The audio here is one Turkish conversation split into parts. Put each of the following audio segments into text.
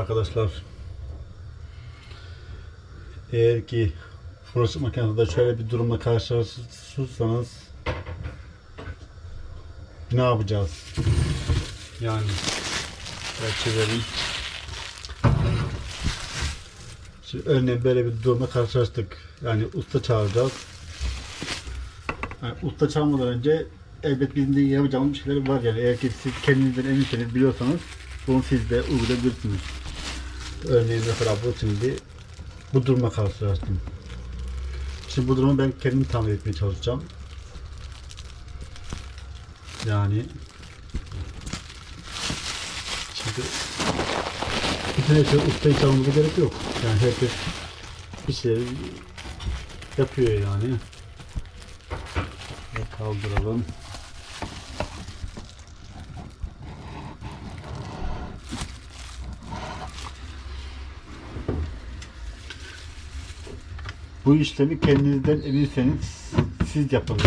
Arkadaşlar. Eğer ki bulaşık makinesinde şöyle bir durumla karşılaşırsanız ne yapacağız? Yani evet, çevireyim. Şimdi örneğin böyle bir durumla karşılaştık. Yani usta çağıracağız. Yani usta çağırmadan önce elbet bizim de yapacağımız şeyler var yani. Eğer ki siz kendinizden eminseniz biliyorsanız bunu siz de uygulayabilirsiniz. Örneğin mesela bu şimdi bu duruma karşılaştım. Şimdi bu durumu ben kendim tamir etmeye çalışacağım. Yani şimdi bütün her şey ustayı çağırmamıza gerek yok. Yani herkes bir şey yapıyor yani. Ve kaldıralım. Bu işlemi kendinizden eminseniz siz yapın.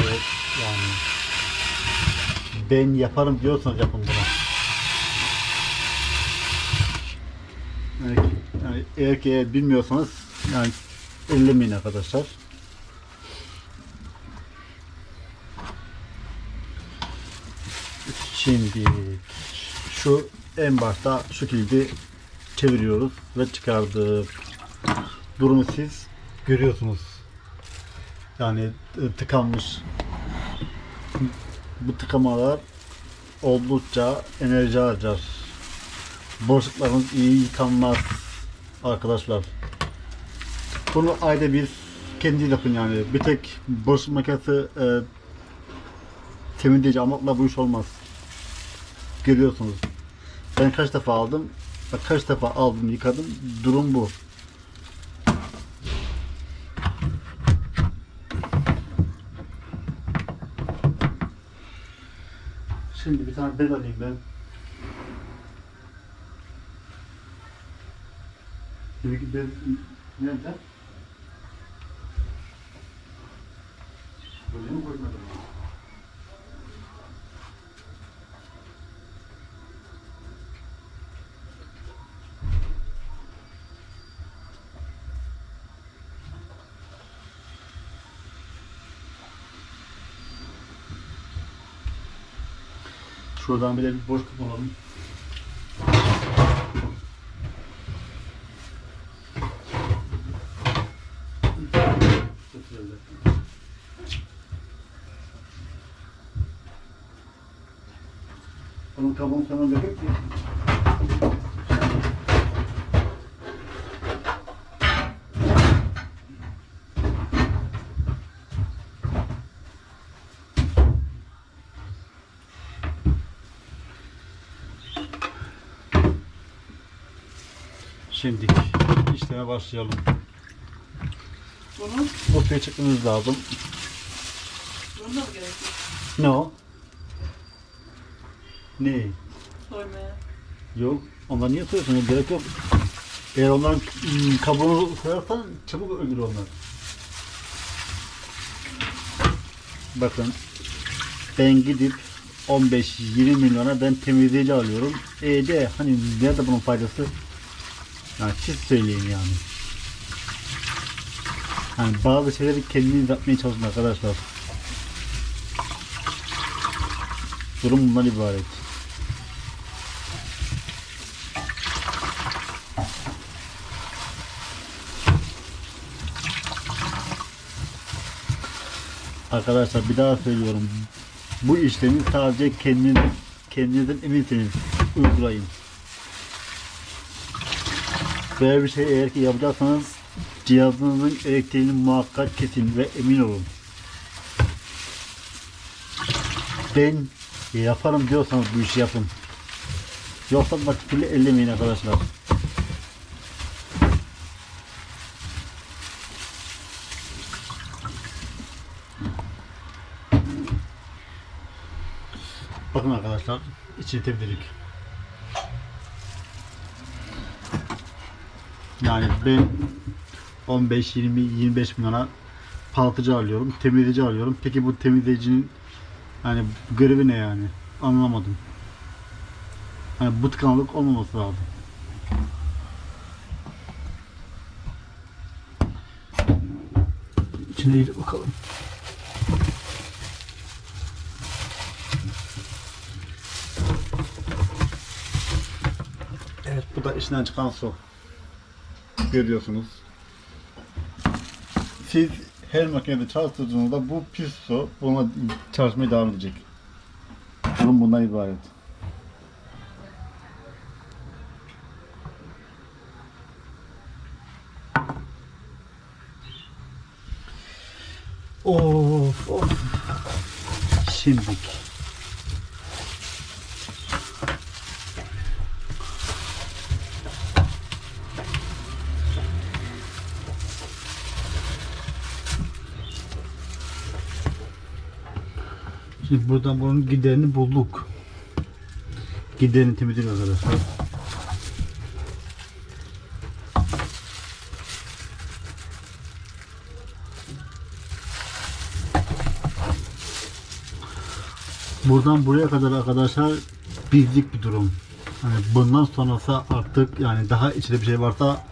Yani ben yaparım diyorsanız yapın bunu. Yani, yani eğer ki eğer bilmiyorsanız yani ellemeyin arkadaşlar. Şimdi şu en başta şu kilidi çeviriyoruz ve çıkardık. Durumu siz görüyorsunuz. Yani e, tıkanmış. Bu tıkamalar oldukça enerji harcar. Boşluklarınız iyi yıkanmaz arkadaşlar. Bunu ayda bir kendi yapın yani. Bir tek boşluk makinesi e, temizleyici almakla bu iş olmaz. Görüyorsunuz. Ben kaç defa aldım? Kaç defa aldım, yıkadım. Durum bu. Şimdi bir tane bez alayım ben. Şimdi bez nerede? Buraya mı koymadım? Şuradan bir de bir boş bulalım. Bunun kabuğunu sana döküp Şimdi işleme başlayalım. Bunu, Ortaya çıkmamız lazım. bunu da mı gerekiyor? Ne o? Ne? Soymaya. Yok. Onlar niye soruyorsun? Ya, Gerek yok. Eğer onların ım, kabuğunu soyarsan çabuk ölür onlar. Bakın. Ben gidip 15-20 milyona ben temizleyici alıyorum. E de hani nerede bunun faydası? Siz söyleyin yani. Yani bazı şeyleri kendiniz yapmaya çalışın arkadaşlar. Durum bundan ibaret. Arkadaşlar bir daha söylüyorum. Bu işlemi sadece kendiniz, kendinizden eminseniz uygulayın. Böyle bir şey eğer ki yapacaksanız cihazınızın elektriğini muhakkak kesin ve emin olun. Ben yaparım diyorsanız bu işi yapın. Yoksa başka türlü ellemeyin arkadaşlar. Bakın arkadaşlar içini temizledik. Yani ben 15, 20, 25 milyona paltıcı alıyorum, temizleyici alıyorum. Peki bu temizleyicinin yani görevi ne yani? Anlamadım. Yani bıtkanlık olmaması lazım. İçine girip bakalım. Evet bu da içinden çıkan su. Görüyorsunuz. Siz her makinede çalıştırdığınızda bu pis su buna çalışmaya devam edecek. Durum bundan ibaret. Of of. Şimdik. Şimdi buradan bunun giderini bulduk. Giderini temizliyoruz arkadaşlar. Buradan buraya kadar arkadaşlar bizlik bir durum. Hani bundan sonrası artık yani daha içinde bir şey varsa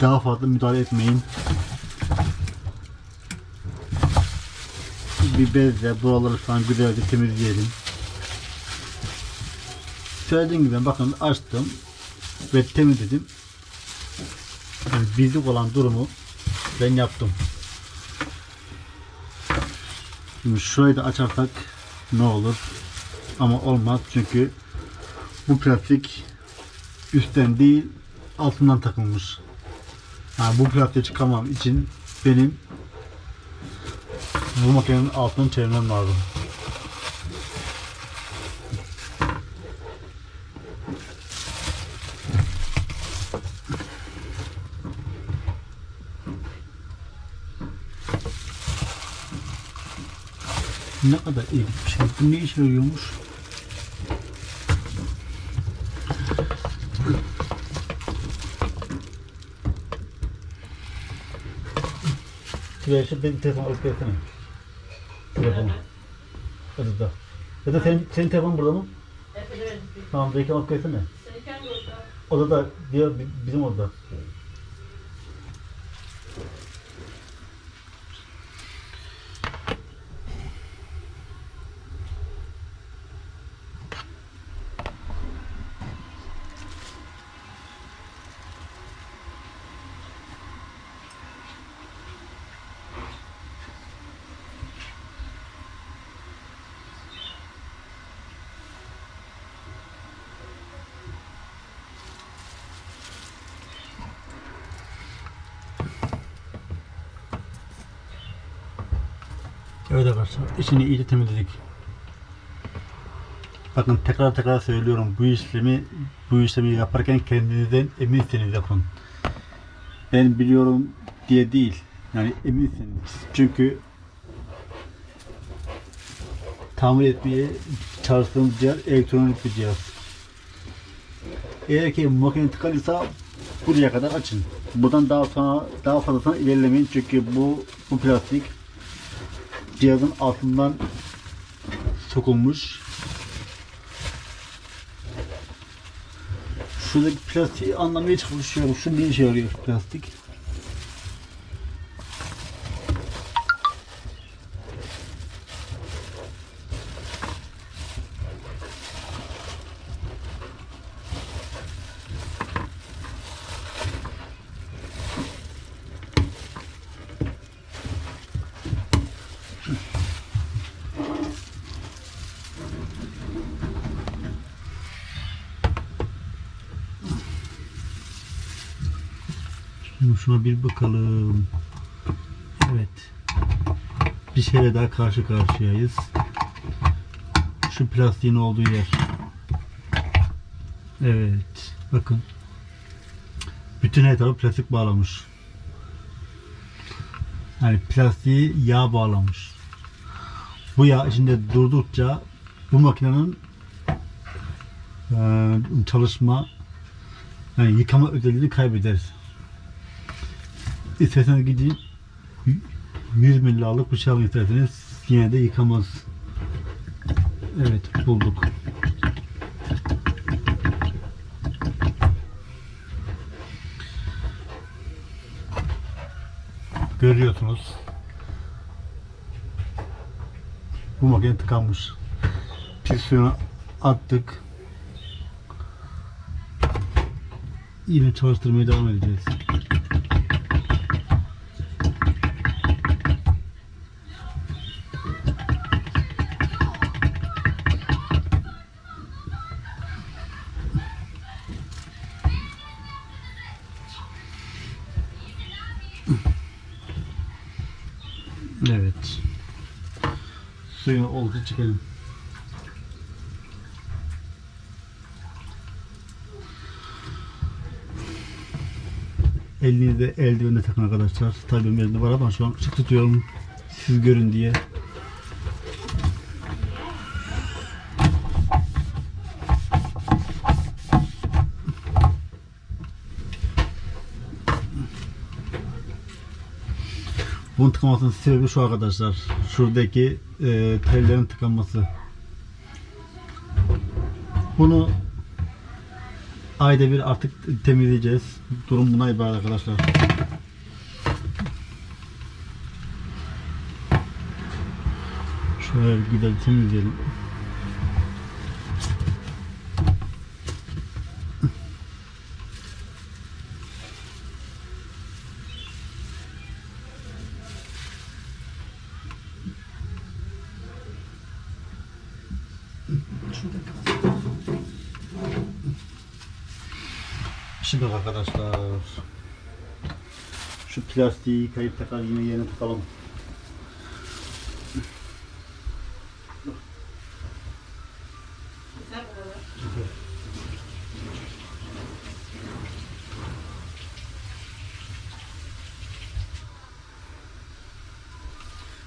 daha fazla müdahale etmeyin. Bir bezle buraları falan güzelce temizleyelim. Söylediğim gibi bakın açtım ve temizledim. Yani bizlik olan durumu ben yaptım. Şimdi şurayı da açarsak ne olur? Ama olmaz çünkü bu plastik üstten değil altından takılmış. Yani bu plastiği çıkarmam için benim bu makinenin altını çevirmem lazım. Ne kadar ilginç bir şey. Bu ne işe yarıyormuş? Şu benim telefonu alıp gelsene. Telefonu. Odada. Ya da senin, senin telefonun burada mı? Tamam, belki alıp gelsene. Odada, diyor bi- bizim odada. Evet arkadaşlar, içini iyice temizledik. Bakın tekrar tekrar söylüyorum, bu işlemi bu işlemi yaparken kendinizden eminseniz yapın. Ben biliyorum diye değil, yani eminseniz. Çünkü tamir etmeye çalıştığımız cihaz elektronik bir cihaz. Eğer ki makine tıkalıysa buraya kadar açın. Buradan daha sonra daha fazlasına ilerlemeyin çünkü bu bu plastik cihazın altından sokulmuş. Şuradaki plastiği anlamaya çalışıyorum. Şu ne işe yarıyor plastik? Şimdi şuna bir bakalım. Evet. Bir şeyle daha karşı karşıyayız. Şu plastiğin olduğu yer. Evet. Bakın. Bütün her tarafı plastik bağlamış. Yani plastiği yağ bağlamış. Bu yağ içinde durdukça bu makinenin çalışma yani yıkama özelliğini kaybeder. İsterseniz gidin 100 milyarlık bıçak isterseniz yine de yıkamaz. Evet bulduk. Görüyorsunuz. Bu makine tıkanmış. Pis suyunu attık. Yine çalıştırmaya devam edeceğiz. Oldukça çekelim. Elinizde eldivenle takın arkadaşlar. Tabii elimde var ama şu an ışık tutuyorum. Siz görün diye. Bunun tıkanmasının sebebi şu arkadaşlar. Şuradaki e, tellerin tıkanması. Bunu ayda bir artık temizleyeceğiz. Durum buna ibaret arkadaşlar. Şöyle bir güzel temizleyelim. Şimdi bak arkadaşlar. Şu plastiği yıkayıp tekrar yine yerine kadar.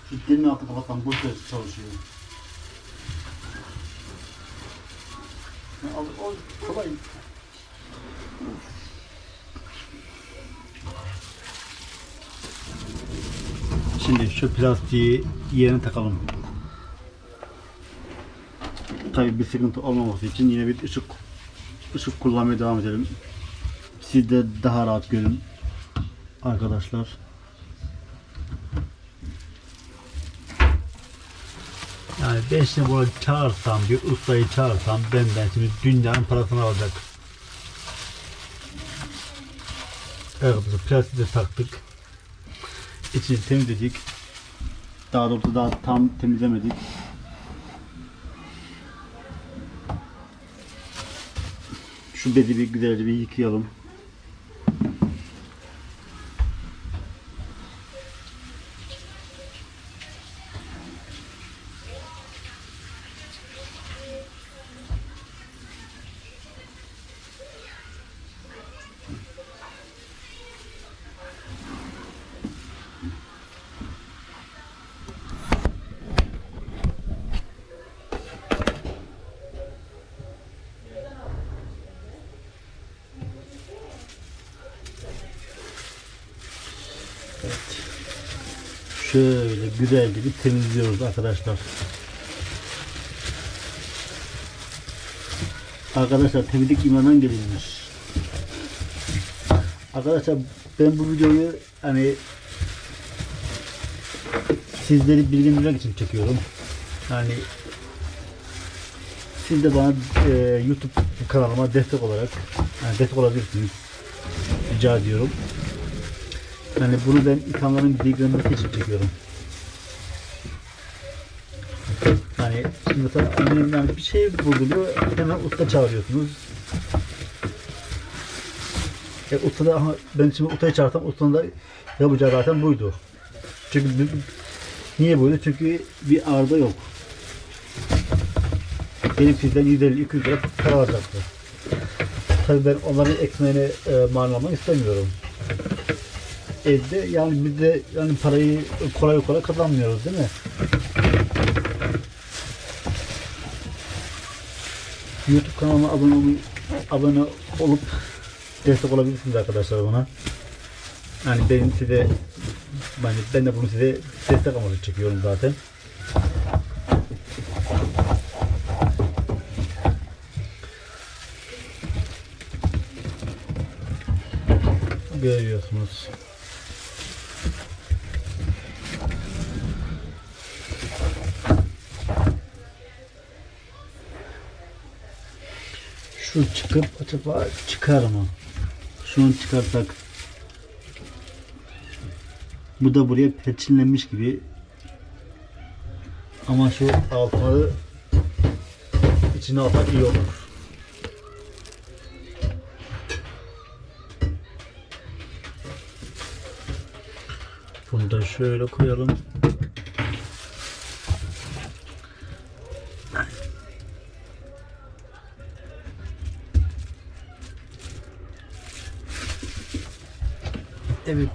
Şu dilini altı kapatan bu çalışıyor. Ya Al, o kolay. Şimdi şu plastiği yerine takalım. Tabii bir sıkıntı olmaması için yine bir ışık ışık kullanmaya devam edelim. Siz de daha rahat görün arkadaşlar. Yani ben şimdi bunu çağırsam, bir ustayı çağırsam benden şimdi dünyanın parasını alacak. Evet, plastiği de taktık. İçini temizledik. Daha doğrusu daha tam temizlemedik. Şu bezi bir güzelce bir yıkayalım. Şöyle güzelce bir temizliyoruz arkadaşlar. Arkadaşlar temizlik imandan gelinmiş. Arkadaşlar ben bu videoyu hani sizleri bilgilendirmek için çekiyorum. Yani siz de bana e, YouTube kanalıma destek olarak yani destek olabilirsiniz. Rica ediyorum. Yani bunu ben insanların bilgilenmesi için çekiyorum. Hani şimdi mesela annem yani bir şey buluyor hemen usta çağırıyorsunuz. E, usta da ama ben şimdi ustayı çağırsam ustanın da yapacağı zaten buydu. Çünkü niye buydu? Çünkü bir arıza yok. Benim sizden 150-200 lira para alacaktı. Tabii ben onların ekmeğini e, istemiyorum evde yani biz de yani parayı kolay kolay kazanmıyoruz değil mi? YouTube kanalıma abone, ol- abone olup destek olabilirsiniz arkadaşlar bana. Yani benim size yani ben de bunu size destek amaçlı çekiyorum zaten. Görüyorsunuz. Şu çıkıp acaba çıkar mı? Şunu çıkarsak bu da buraya peçinlenmiş gibi ama şu altını içine alsak iyi olur. Bunu da şöyle koyalım. Evet.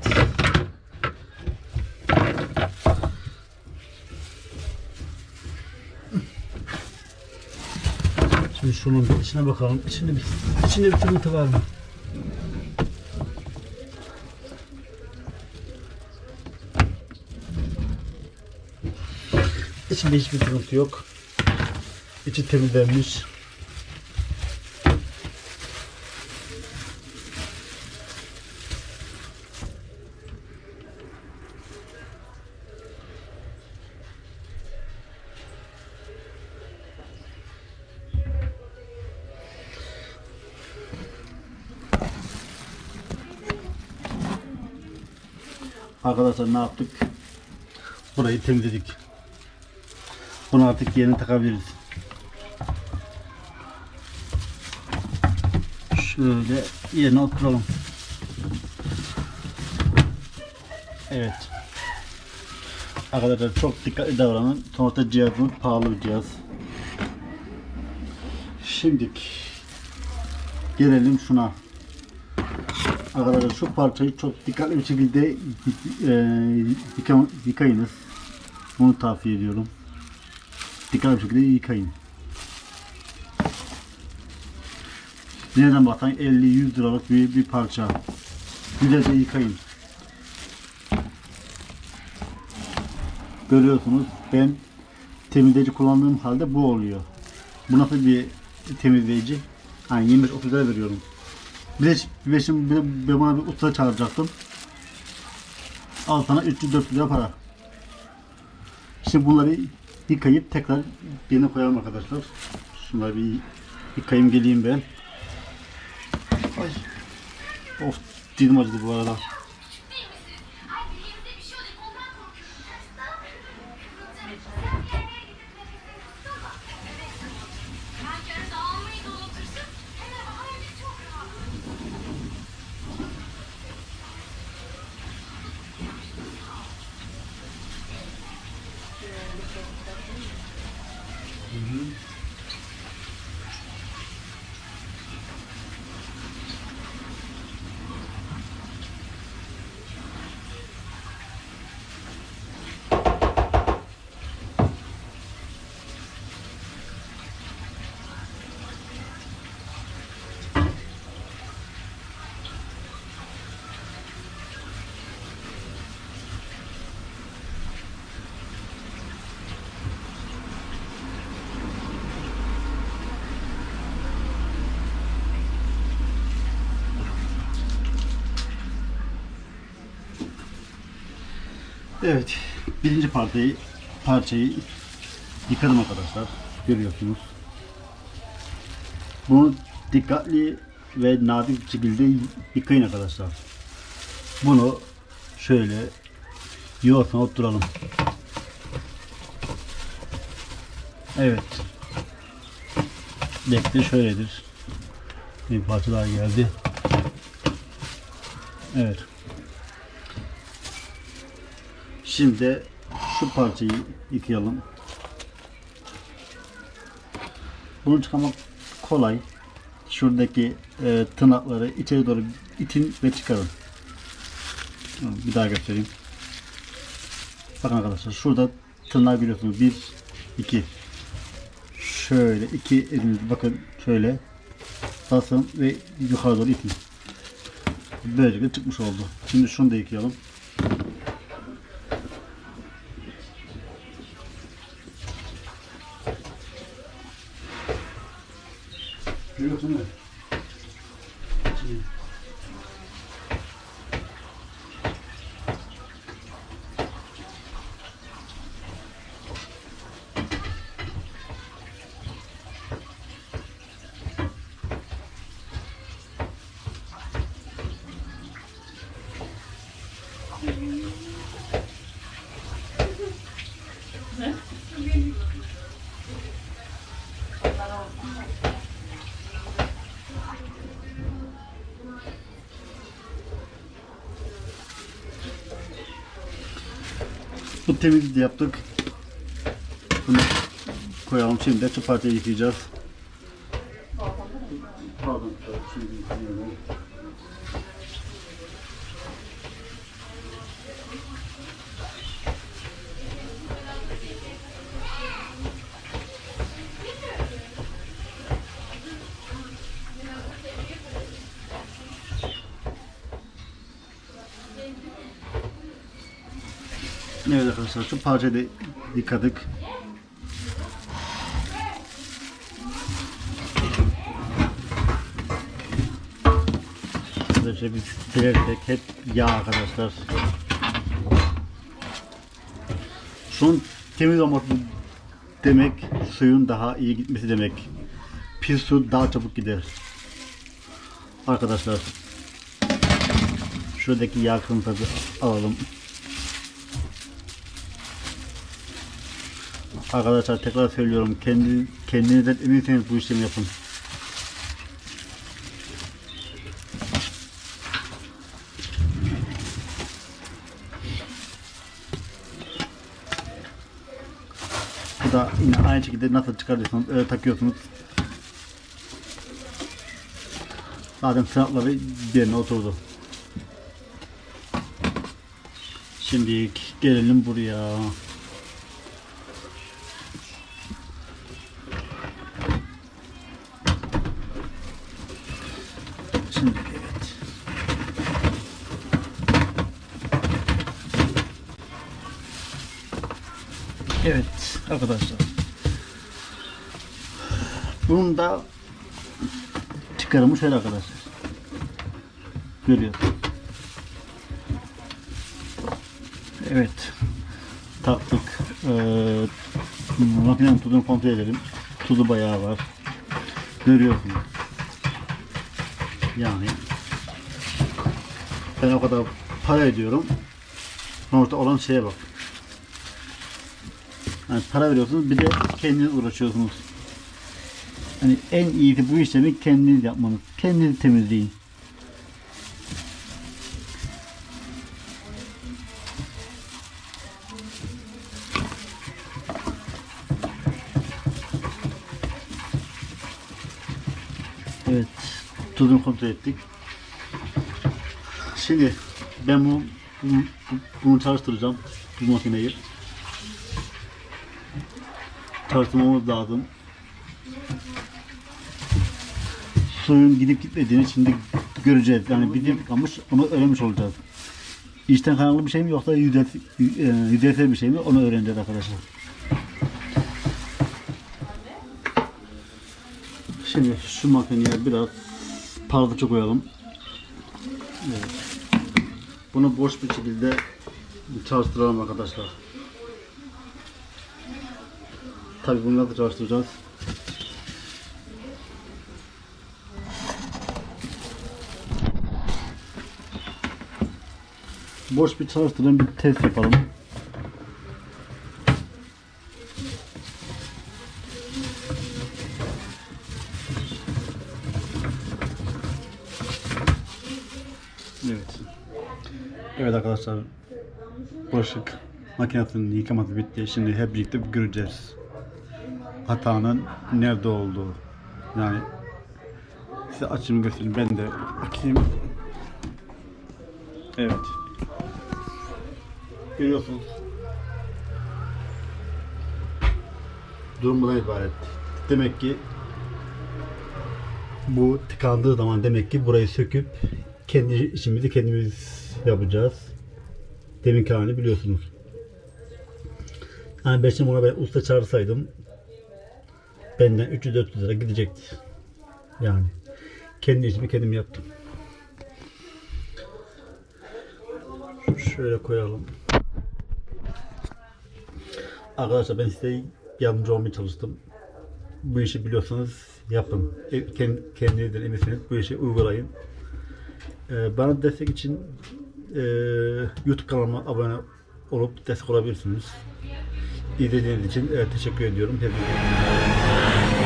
Şimdi şunun içine bakalım. İçinde bir, içinde bir sıkıntı var mı? İçinde hiçbir sıkıntı yok. İçi temizlenmiş. Arkadaşlar ne yaptık? Burayı temizledik. Bunu artık yerine takabiliriz. Şöyle yerine oturalım. Evet. Arkadaşlar çok dikkatli davranın. Sonuçta cihazımız pahalı bir cihaz. Şimdik gelelim şuna. Arkadaşlar şu parçayı çok dikkatli bir şekilde e, yıka- yıkayınız. Bunu tavsiye ediyorum. Dikkatli bir şekilde yıkayın. Nereden baksan 50-100 liralık bir, bir parça. Güzelce yıkayın. Görüyorsunuz ben temizleyici kullandığım halde bu oluyor. Bu nasıl bir temizleyici? Hani 25-30 lira veriyorum. Bir de, bir de şimdi bir buna bir usta çağıracaktım. Al sana 300-400 lira para. Şimdi bunları yıkayıp tekrar yerine koyalım arkadaşlar. Şunları bir yıkayayım geleyim ben. Ay. Of dilim acıdı bu arada. Evet. Birinci parçayı parçayı yıkadım arkadaşlar. Görüyorsunuz. Bunu dikkatli ve nadir bir şekilde yıkayın arkadaşlar. Bunu şöyle yoğurtuna oturalım. Evet. Bekle şöyledir. Bir parça daha geldi. Evet. Şimdi şu parçayı yıkayalım. Bunu çıkarmak kolay. Şuradaki e, tırnakları içeri doğru itin ve çıkarın. Bir daha göstereyim. Bakın arkadaşlar şurada tırnağı görüyorsunuz. Bir, iki. Şöyle iki eliniz bakın şöyle basın ve yukarı doğru itin. Böylelikle çıkmış oldu. Şimdi şunu da yıkayalım. Görüyorsun değil mi? Şimdi- temizliği de yaptık. Bunu koyalım şimdi de şu parçayı yıkayacağız. Pardon, şimdi yıkayalım. Evet arkadaşlar şu parçayı da yıkadık. Arkadaşlar biz silersek hep yağ arkadaşlar. Suyun temiz olması demek suyun daha iyi gitmesi demek. Pis su daha çabuk gider. Arkadaşlar şuradaki yağ kırıntısı alalım. Arkadaşlar tekrar söylüyorum kendi kendinizden eminseniz bu işlemi yapın. Bu da yine aynı şekilde nasıl çıkarıyorsunuz öyle takıyorsunuz. Zaten sıratları yerine oturdu. Şimdi gelelim buraya. Şimdi evet. Evet arkadaşlar. Bunun da çıkarımı şöyle arkadaşlar. Görüyorsunuz. Evet. Taktık. Ee, makinenin tuzunu kontrol edelim. Tuzu bayağı var. Görüyorsunuz. Yani ben o kadar para ediyorum. Sonuçta olan şeye bak. Yani para veriyorsunuz bir de kendiniz uğraşıyorsunuz. Hani en iyisi bu işlemi kendiniz yapmanız. Kendiniz temizleyin. Evet. Tuzunu kontrol ettik. Şimdi ben bu, bu- bunu çalıştıracağım. Bu makineyi. Çalıştırmamız lazım. Suyun gidip gitmediğini şimdi göreceğiz. Yani bizim yıkamış onu öğrenmiş olacağız. İçten kaynaklı bir şey mi yoksa yüzeysel bir şey mi onu öğreneceğiz arkadaşlar. Şimdi şu makineye biraz parlatıcı koyalım. Evet. Bunu boş bir şekilde çalıştıralım arkadaşlar. Tabii bunu nasıl çalıştıracağız? Boş bir çalıştıralım bir test yapalım. Arkadaşlar. Bulaşık makinesinin yıkaması bitti. Şimdi hep birlikte göreceğiz. Hatanın nerede olduğu. Yani size açımı göstereyim. Ben de bakayım. Evet. Görüyorsunuz. Durum buna ibaret. Demek ki bu tıkandığı zaman demek ki burayı söküp kendi işimizi kendimiz yapacağız. Deminki halini biliyorsunuz. Yani ben şimdi ona ben usta çağırsaydım benden 300-400 lira gidecekti. Yani kendi işimi kendim yaptım. Şöyle koyalım. Arkadaşlar ben size yardımcı olmaya çalıştım. Bu işi biliyorsanız yapın. E, Kendi, kendinizden eminsiniz bu işi uygulayın. Ee, bana destek için e, YouTube kanalıma abone olup destek olabilirsiniz. İzlediğiniz için e, teşekkür ediyorum. Hepinize.